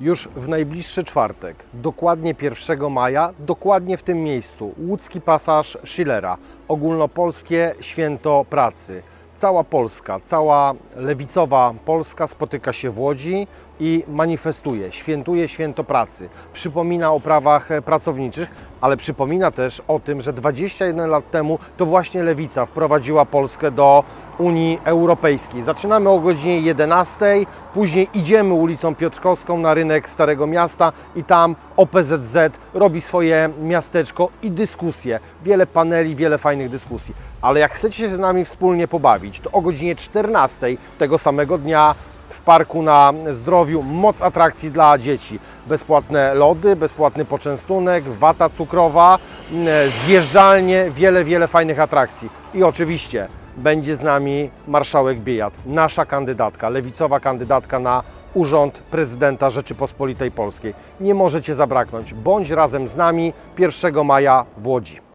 Już w najbliższy czwartek, dokładnie 1 maja, dokładnie w tym miejscu, łódzki pasaż Schillera, ogólnopolskie święto pracy. Cała Polska, cała lewicowa Polska spotyka się w Łodzi i manifestuje, świętuje święto pracy. Przypomina o prawach pracowniczych, ale przypomina też o tym, że 21 lat temu to właśnie lewica wprowadziła Polskę do Unii Europejskiej. Zaczynamy o godzinie 11, później idziemy ulicą Piotrkowską na rynek Starego Miasta i tam OPZZ robi swoje miasteczko i dyskusje. Wiele paneli, wiele fajnych dyskusji. Ale jak chcecie się z nami wspólnie pobawić, to o godzinie 14 tego samego dnia w parku na zdrowiu moc atrakcji dla dzieci. Bezpłatne lody, bezpłatny poczęstunek, wata cukrowa, m, zjeżdżalnie, wiele, wiele fajnych atrakcji. I oczywiście będzie z nami marszałek Biejat, nasza kandydatka, lewicowa kandydatka na urząd prezydenta Rzeczypospolitej Polskiej. Nie możecie zabraknąć. Bądź razem z nami 1 maja w Łodzi.